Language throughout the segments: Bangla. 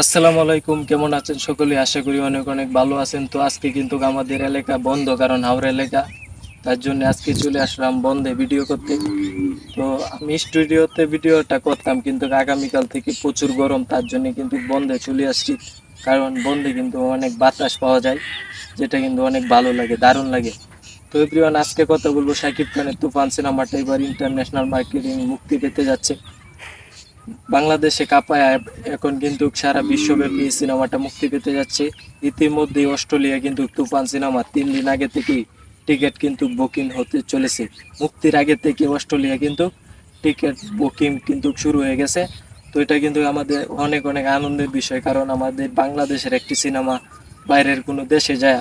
আসসালামু আলাইকুম, কেমন আছেন সকলে? আশা করি অনেক অনেক ভালো আছেন। তো আজকে কিন্তু আমাদের এলাকা বন্ধ, কারণ হাওড়া এলাকা। তার জন্য আজকে চলে আসলাম বন্ধে ভিডিও করতে। তো আমি স্টুডিওতে ভিডিওটা করতাম, কিন্তু আগামীকাল থেকে প্রচুর গরম, তার জন্য কিন্তু বন্ধে চলে আসছি। কারণ বন্ধে কিন্তু অনেক বাতাস পাওয়া যায়, যেটা কিন্তু অনেক ভালো লাগে, দারুণ লাগে। তো এভরিওয়ান আজকে কথা বলব সাকিব খানের তুফান সিনেমাটা। এবার ইন্টারন্যাশনাল মার্কেটিং মুক্তি পেতে যাচ্ছে। বাংলাদেশে কাপায় এখন কিন্তু সারা বিশ্বব্যাপী সিনেমাটা মুক্তি পেতে যাচ্ছে। ইতিমধ্যে অস্ট্রেলিয়া কিন্তু তুফান সিনেমা তিন দিন আগে থেকেই টিকিট কিন্তু বুকিং হতে চলেছে। মুক্তির আগে থেকে অস্ট্রেলিয়া কিন্তু টিকিট বুকিং কিন্তু শুরু হয়ে গেছে। তো এটা কিন্তু আমাদের অনেক অনেক আনন্দের বিষয়, কারণ আমাদের বাংলাদেশের একটি সিনেমা বাইরের কোনো দেশে যায়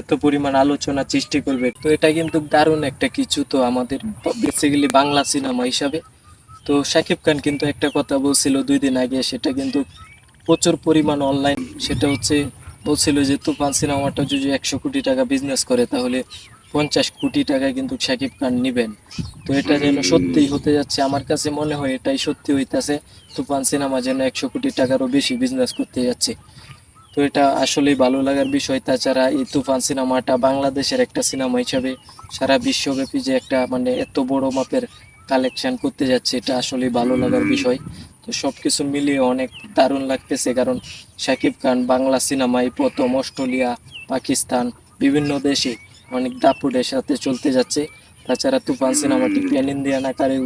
এত পরিমাণ আলোচনা সৃষ্টি করবে। তো এটা কিন্তু দারুণ একটা কিছু তো আমাদের বেসিক্যালি বাংলা সিনেমা হিসাবে। তো শাকিব খান কিন্তু একটা কথা বলছিল দুই দিন আগে, সেটা কিন্তু প্রচুর পরিমাণ অনলাইন সেটা হচ্ছে বলছিল যে তুফান সিনেমাটা যদি একশো কোটি টাকা বিজনেস করে, তাহলে পঞ্চাশ কোটি টাকা কিন্তু শাকিব খান নেবেন। তো এটা যেন সত্যিই হতে যাচ্ছে, আমার কাছে মনে হয় এটাই সত্যি হইতেছে, তুফান সিনেমা যেন একশো কোটি টাকারও বেশি বিজনেস করতে যাচ্ছে। তো এটা আসলেই ভালো লাগার বিষয়। তাছাড়া এই তুফান সিনেমাটা বাংলাদেশের একটা সিনেমা হিসাবে সারা বিশ্বব্যাপী যে একটা মানে এত বড় মাপের কালেকশন করতে যাচ্ছে, এটা আসলে ভালো লাগার বিষয়। তো সব কিছু মিলিয়ে অনেক দারুণ লাগতেছে, কারণ শাকিব খান বাংলা সিনেমায় প্রথম, অস্ট্রেলিয়া, পাকিস্তান, বিভিন্ন দেশে অনেক দাপুটের সাথে চলতে যাচ্ছে। তাছাড়া তুফান সিনেমাটি প্যান ইন্ডিয়ান আকারে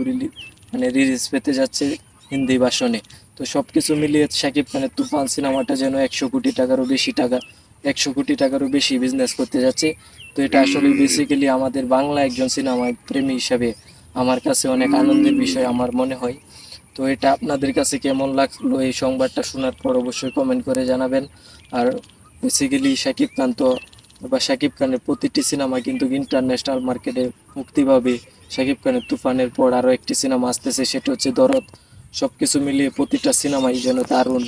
মানে রিলিজ পেতে যাচ্ছে হিন্দি ভাষণে। তো সব কিছু মিলিয়ে শাকিব খানের তুফান সিনেমাটা যেন একশো কোটি টাকারও বেশি টাকা, একশো কোটি টাকারও বেশি বিজনেস করতে যাচ্ছে। তো এটা আসলে বেসিক্যালি আমাদের বাংলা একজন সিনেমা প্রেমী হিসাবে আমার কাছে অনেক আনন্দের বিষয় আমার মনে হয়। তো এটা আপনাদের কাছে কেমন লাগল এই সংবাদটা শোনার পর অবশ্যই কমেন্ট করে জানাবেন। আর বেসিক্যালি শাকিব খান তো, বা শাকিব খানের প্রতিটি সিনেমা কিন্তু ইন্টারন্যাশনাল মার্কেটে মুক্তি পাবে শাকিব খানের তুফানের পর আরও একটি সিনেমা আসতেছে, সেটা হচ্ছে দরদ। সব কিছু মিলিয়ে প্রতিটা সিনেমাই যেন দারুণ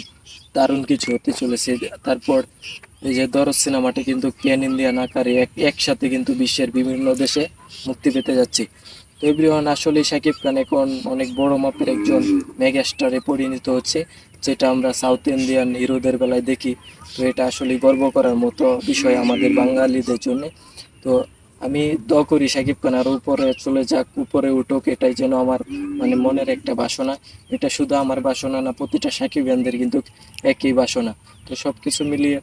দারুণ কিছু হতে চলেছে। তারপর এই যে দরদ সিনেমাটি কিন্তু প্যান ইন্ডিয়ান আকারে এক, একসাথে কিন্তু বিশ্বের বিভিন্ন দেশে মুক্তি পেতে যাচ্ছে। এভরিওয়ান আসলে শাকিব খান এখন অনেক বড় মাপের একজন মেগাস্টারে পরিণত হচ্ছে, যেটা আমরা সাউথ ইন্ডিয়ান হিরোদের বেলায় দেখি। তো এটা আসলে গর্ব করার মতো বিষয় আমাদের বাঙালিদের জন্য। তো আমি দ করি শাকিব খান আরও উপরে চলে যাক, উপরে উঠুক, এটাই যেন আমার মানে মনের একটা বাসনা। এটা শুধু আমার বাসনা না, প্রতিটা সাকিবিয়ানদের কিন্তু একই বাসনা। তো সব কিছু মিলিয়ে